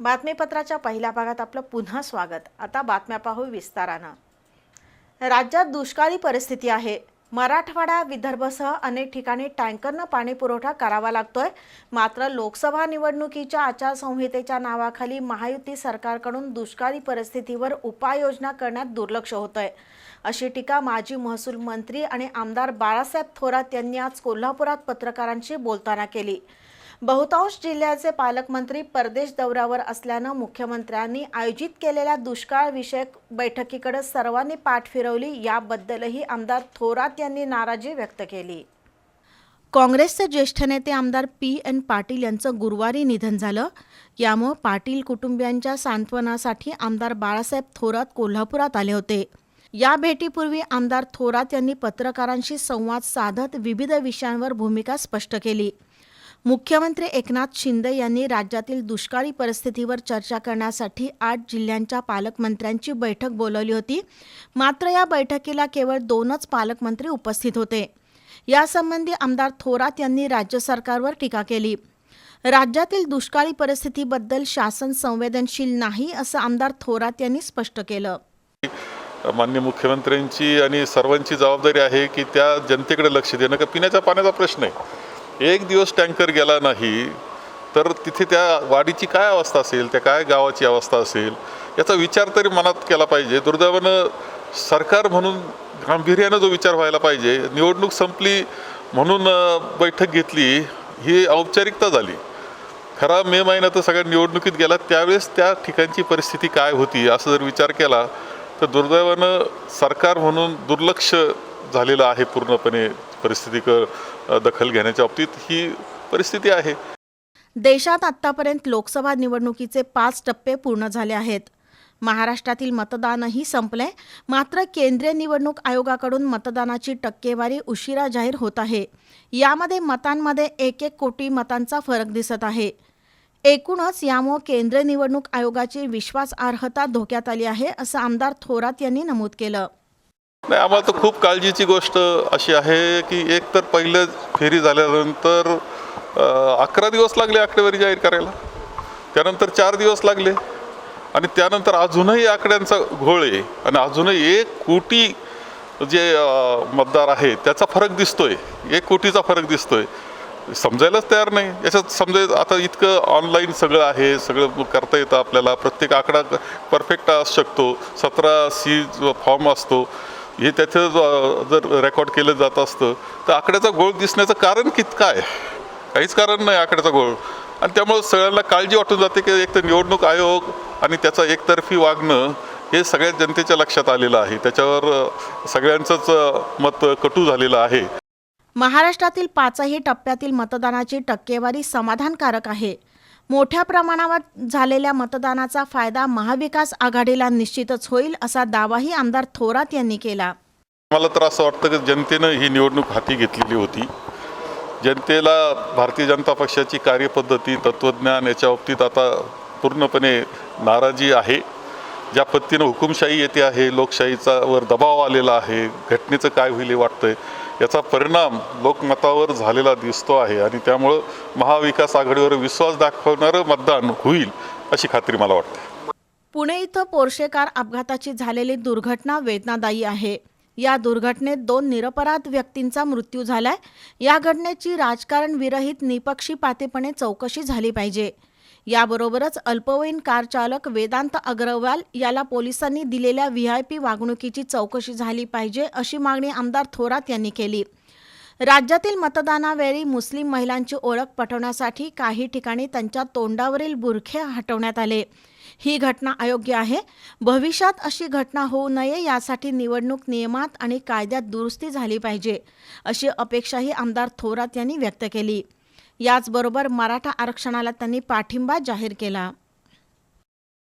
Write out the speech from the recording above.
बातमीपत्राच्या पहिल्या भागात आपलं पुन्हा स्वागत. आता बातम्या पाहू विस्तारानं. राज्यात दुष्काळी परिस्थिती आहे. मराठवाडा विदर्भसह अनेक ठिकाणी टँकरनं पाणी पुरवठा करावा लागतोय. मात्र लोकसभा निवडणुकीच्या आचारसंहितेच्या नावाखाली महायुती सरकारकडून दुष्काळी परिस्थितीवर उपाययोजना करण्यात दुर्लक्ष होतंय. अशी टीका माजी महसूल मंत्री आणि आमदार बाळासाहेब थोरात यांनी आज कोल्हापुरात पत्रकारांशी बोलताना केली. बहुतांश जिल्ह्याचे पालकमंत्री परदेश दौऱ्यावर असल्यानं मुख्यमंत्र्यांनी आयोजित केलेल्या दुष्काळ विषयक बैठकीकडे सर्वांनी पाठ फिरवली याबद्दलही आमदार थोरात यांनी नाराजी व्यक्त केली. काँग्रेसचे ज्येष्ठ नेते आमदार पी एन पाटील यांचं गुरुवारी निधन झालं. यामुळे पाटील कुटुंबियांच्या सांत्वनासाठी आमदार बाळासाहेब थोरात कोल्हापुरात आले होते. या भेटीपूर्वी आमदार थोरात यांनी पत्रकारांशी संवाद साधत विविध विषयांवर भूमिका स्पष्ट केली. मुख्यमंत्री एकनाथ शिंदे यांनी राज्यातील दुष्काळी परिस्थितीवर चर्चा करण्यासाठी आठ जिल्ह्यांच्या पालकमंत्र्यांची बैठक बोलवली होती. मात्र या बैठकीला केवळ दोनच पालकमंत्री उपस्थित होते. यासंबंधी आमदार थोरात यांनी राज्य सरकारवर टीका केली. राज्यातील दुष्काळी परिस्थितीबद्दल शासन संवेदनशील नाही असं आमदार थोरात यांनी स्पष्ट केलं. मान्य मुख्यमंत्र्यांची आणि सर्वांची जबाबदारी आहे की त्या जनतेकडे लक्ष देणं का पिण्याच्या पाण्याचा प्रश्न आहे. एक दिवस टँकर गेला नाही तर तिथे त्या वाडीची काय अवस्था असेल त्या काय गावाची अवस्था असेल याचा विचार तरी मनात केला पाहिजे. दुर्दैवानं सरकार म्हणून गांभीर्यानं जो विचार व्हायला पाहिजे निवडणूक संपली म्हणून बैठक घेतली ही औपचारिकता झाली. खरा मे महिना तर सगळ्या निवडणुकीत गेला त्यावेळेस त्या ठिकाणची परिस्थिती काय होती असं जर विचार केला तर दुर्दैवानं सरकार म्हणून दुर्लक्ष झालेलं आहे पूर्णपणे परिस्थिती क दखल घेण्याच्या बाबतीत ही परिस्थिती आहे. देशात आत्तापर्यंत लोकसभा निवडणुकीचे पाच टप्पे पूर्ण झाले आहेत. महाराष्ट्रातील मतदानही संपले मात्र केंद्रीय निवडणूक आयोगाकडून मतदानाची टक्केवारी उशिरा जाहीर होत आहे. यामध्ये मतांमध्ये एक एक कोटी मतांचा फरक दिसत आहे. एकूणच यामुळे केंद्रीय निवडणूक आयोगाची विश्वासार्हता धोक्यात आली आहे असं आमदार थोरात यांनी नमूद केलं. नाही आम्हाला तर खूप काळजीची गोष्ट अशी आहे की एक तर पहिलं फेरी झाल्यानंतर अकरा दिवस लागले आकडेवारी जाहीर करायला. त्यानंतर चार दिवस लागले. आणि त्यानंतर अजूनही आकड्यांचा घोळ आहे. आणि अजूनही एक कोटी जे मतदार आहे त्याचा फरक दिसतोय. एक कोटीचा फरक दिसतोय. समजायलाच तयार नाही. याच्यात समजाय आता इतकं ऑनलाईन सगळं आहे सगळं करता येतं आपल्याला. प्रत्येक आकडा परफेक्ट असू शकतो. सतरा सी फॉर्म असतो. हे त्याचं जर रेकॉर्ड केलं जात असतं तर आकड्याचा गोळ दिसण्याचं कारण कितकं आहे काहीच कारण नाही आकड्याचा गोळ. आणि त्यामुळं सगळ्यांना काळजी वाटून जाते की एक तर निवडणूक आयोग आणि त्याचा एकतर्फी वागणं हे सगळ्या जनतेच्या लक्षात आलेलं आहे. त्याच्यावर सगळ्यांचंच मत कटू झालेलं आहे. महाराष्ट्रातील पाचही टप्प्यातील मतदानाची टक्केवारी समाधानकारक आहे. मोठ्या प्रमाणावर झालेल्या मतदानाचा फायदा महाविकास आघाडीला निश्चितच होईल असा दावाही आमदार थोरात यांनी केला. मला तर असं वाटतं की जनतेनं ही निवडणूक हाती घेतलेली होती. जनतेला भारतीय जनता पक्षाची कार्यपद्धती तत्त्वज्ञान याच्या बाबतीत आता पूर्णपणे नाराजी आहे. ज्या पद्धतीनं हुकुमशाही येते आहे लोकशाहीचा वर दबाव आलेला आहे घटनेचं काय होईल हे वाटतंय. याचा परिणाम लोकमतावर झालेला दिसतो आहे आणि त्यामुळं महाविकास आघाडीवर विश्वास दाखवणारं मतदान होईल अशी खात्री मला वाटते. पुणे इथं पोर्शे कार अपघाताची झालेली दुर्घटना वेदनादायी आहे. या दुर्घटनेत दोन निरपराध व्यक्तींचा मृत्यू झालाय. या घटनेची राजकारण विरहित निपक्षीपातीपणे चौकशी झाली पाहिजे. याबरोबरच अल्पवयीन कारचालक वेदांत अग्रवाल याला पोलिसांनी दिलेल्या व्ही आय पी वागणुकीची चौकशी झाली पाहिजे अशी मागणी आमदार थोरात यांनी केली. राज्यातील मतदानावेळी मुस्लिम महिलांची ओळख पटवण्यासाठी काही ठिकाणी त्यांच्या तोंडावरील बुरखे हटवण्यात आले. ही घटना अयोग्य आहे. भविष्यात अशी घटना होऊ नये यासाठी निवडणूक नियमात आणि कायद्यात दुरुस्ती झाली पाहिजे अशी अपेक्षाही आमदार थोरात यांनी व्यक्त केली. याचबरोबर मराठा आरक्षणाला त्यांनी पाठिंबा जाहीर केला.